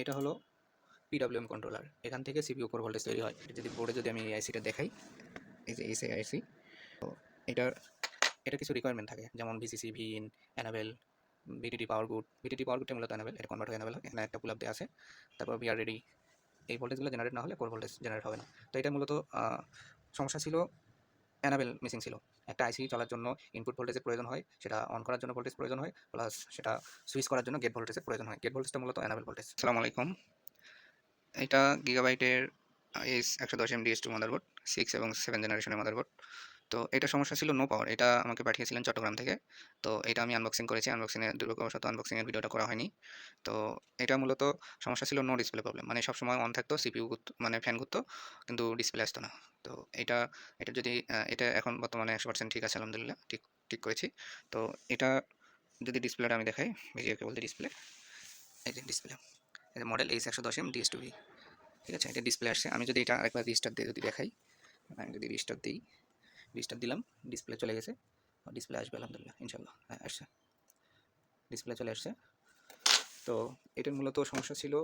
এটা হলো PWM controller এখান থেকে সিপিইউ কোর ভোল্টেজ তৈরি হয়। যদি বোর্ডে যদি আমি এই আইসিটা দেখাই, এই যে এসএ আইসি তো এটার এটা কিছু রিকোয়ারমেন্ট থাকে। যেমন VCC VIN enable VTT power good VTT power গুডটা মূলত অ্যানাবেল এটা কনভার্ট হয়ে অ্যানাবেল এখানে একটা পুল আপ দেওয়া আছে। তারপর বিআর রেডি এই ভোল্টেজগুলো জেনারেট না হলে কোর ভোল্টেজ জেনারেট হবে না। তো এটা মূলত সমস্যা ছিল অ্যানাবেল মিসিং ছিল। একটা আইসি চলার জন্য ইনপুট ভোল্টেজের প্রয়োজন হয়, সেটা অন করার জন্য ভোল্টেজ প্রয়োজন হয় প্লাস সেটা সুইচ করার জন্য গেট ভোল্টেজের প্রয়োজন হয়। গেট ভোল্টেজটা মূলত অ্যানাবেল ভোল্টেজ সালাম আলাইকুম। এটা গিগাবাইটের এস একশো দশ M DS two motherboard six এবং সেভেন জেনারেশনের মাদারবোর্ড তো এটা সমস্যা ছিল নো পাওয়ার এটা আমাকে পাঠিয়েছিলেন চট্টগ্রাম থেকে। তো এটা আমি আনবক্সিং করেছি আনবক্সিংয়ে দুর্ভাগ্যবশত আনবক্সিংয়ের ভিডিওটা করা হয়নি। তো এটা মূলত সমস্যা ছিল নো ডিসপ্লে প্রবলেম মানে সবসময় অন থাকতো সিপিইউ মানে ফ্যান ঘুরতো কিন্তু ডিসপ্লে আসতো না। তো এটা এটা যদি এটা এখন বর্তমানে একশো পার্সেন্ট ঠিক আছে, আলহামদুলিল্লাহ, ঠিক ঠিক করেছি। তো এটা যদি ডিসপ্লেটা আমি দেখাই ভিডিওকে বলতে ডিসপ্লে এই যে ডিসপ্লে এটা মডেল এইচ একশো দশ এম ডিএস টুবি ঠিক আছে? এটা ডিসপ্লে আসছে, আমি যদি এটা আরেকবার রিস্টার দিয়ে যদি দেখাই, আমি যদি রিস্টার দিই রিস্টার দিলাম ডিসপ্লে চলে গেছে। ডিসপ্লে আসবে, আলহামদুলিল্লাহ ইনশাল্লাহ হ্যাঁ আসছে। ডিসপ্লে চলে আসছে। তো এটার মূলত সমস্যা ছিল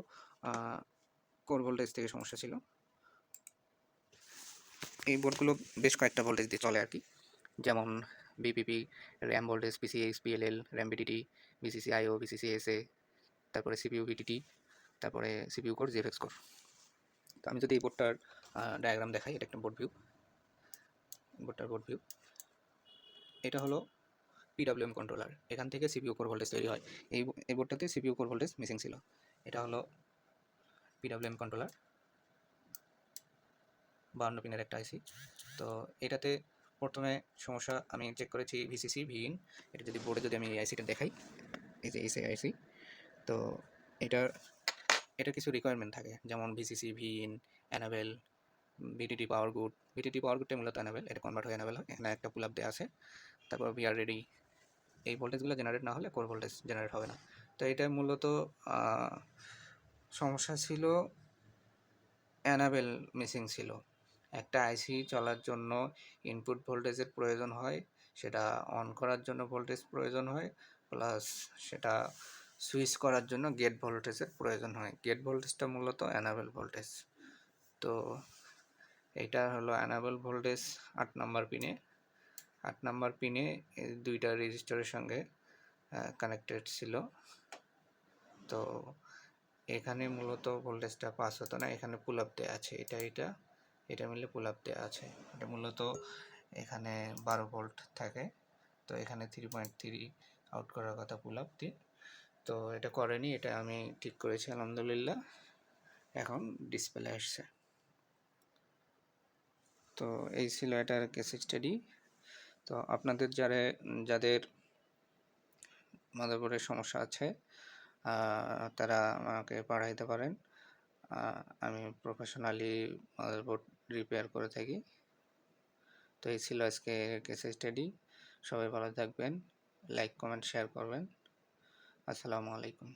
কোর ভোল্টেজ থেকে সমস্যা ছিল। এই বোর্ডগুলো বেশ কয়েকটা ভোল্টেজ দিয়ে চলে আর কি। যেমন VPP RAM voltage PCS PLL RAM VTT VCC SA তারপরে সিপিইউ বিটিটি তারপরে সিপিইউ কোর জেফএক্স কোর তো আমি যদি এই বোর্ডটার ডায়াগ্রাম দেখাই, এটা একটা বোর্ড ভিউ বোর্ডটার বোর্ড ভিউ এটা হলো পিডাব্লিউএম কন্ট্রোলার এখান থেকে সিপিইউ কোর ভোল্টেজ তৈরি হয়। এই এই বোর্ডটাতে সিপিইউ কোর ভোল্টেজ মিসিং ছিল। এটা হলো পিডাব্লিউএম কন্ট্রোলার বাহান্ন পিনের একটা আইসি তো এটাতে প্রথমে সমস্যা আমি চেক করেছি ভিসিসি ভিন এটা যদি বোর্ডে যদি আমি এই আইসিটা দেখাই, এই যে এসএ আইসি তো এটার এটা কিছু রিকোয়ারমেন্ট থাকে। যেমন VCC VIN enable VTT power good VTT power গুডটা মূলত অ্যানাবেল এটা কনভার্ট হয়ে অ্যানাবেল হয় এখানে একটা পুল আপ দেওয়া আছে। তারপর বিআর রেডি এই ভোল্টেজগুলো জেনারেট না হলে কোর ভোল্টেজ জেনারেট হবে না। তো এটা মূলত সমস্যা ছিল অ্যানাবেল মিসিং ছিল। একটা আইসি চলার জন্য ইনপুট ভোল্টেজের প্রয়োজন হয়, সেটা অন করার জন্য ভোল্টেজ প্রয়োজন হয় প্লাস সেটা সুইচ করার জন্য গেট ভোল্টেজের প্রয়োজন হয়। গেট ভোল্টেজটা মূলত অ্যানাবেল ভোল্টেজ তো এইটা হলো অ্যানাবেল ভোল্টেজ আট নাম্বার পিনে আট নাম্বার পিনে দুইটা রেজিস্টারের সঙ্গে কানেক্টেড ছিল। তো এখানে মূলত ভোল্টেজটা পাস হতো না, এখানে পুল আপ দেওয়া আছে। এটা এটা এটা মিলে পুল আপ দেওয়া আছে। এটা মূলত এখানে বারো ভোল্ট থাকে। তো এখানে থ্রি পয়েন্ট থ্রি আউট করার কথা পুল আপ দিয়ে। তো এটা করেনি, এটা আমি ঠিক করেছি, আলহামদুলিল্লাহ। এখন ডিসপ্লে আসছে। তো এই ছিল এটার কেস স্টাডি তো আপনাদের যারা, যাদের মাদারবোর্ডের সমস্যা আছে তারা আমাকে পাঠাইতে পারেন। আমি প্রফেশনালি মাদারবোর্ড রিপেয়ার করে থাকি। তো এই ছিল আজকে কেস স্টাডি সবাই ভালো থাকবেন লাইক কমেন্ট শেয়ার করবেন। আসসালামু আলাইকুম।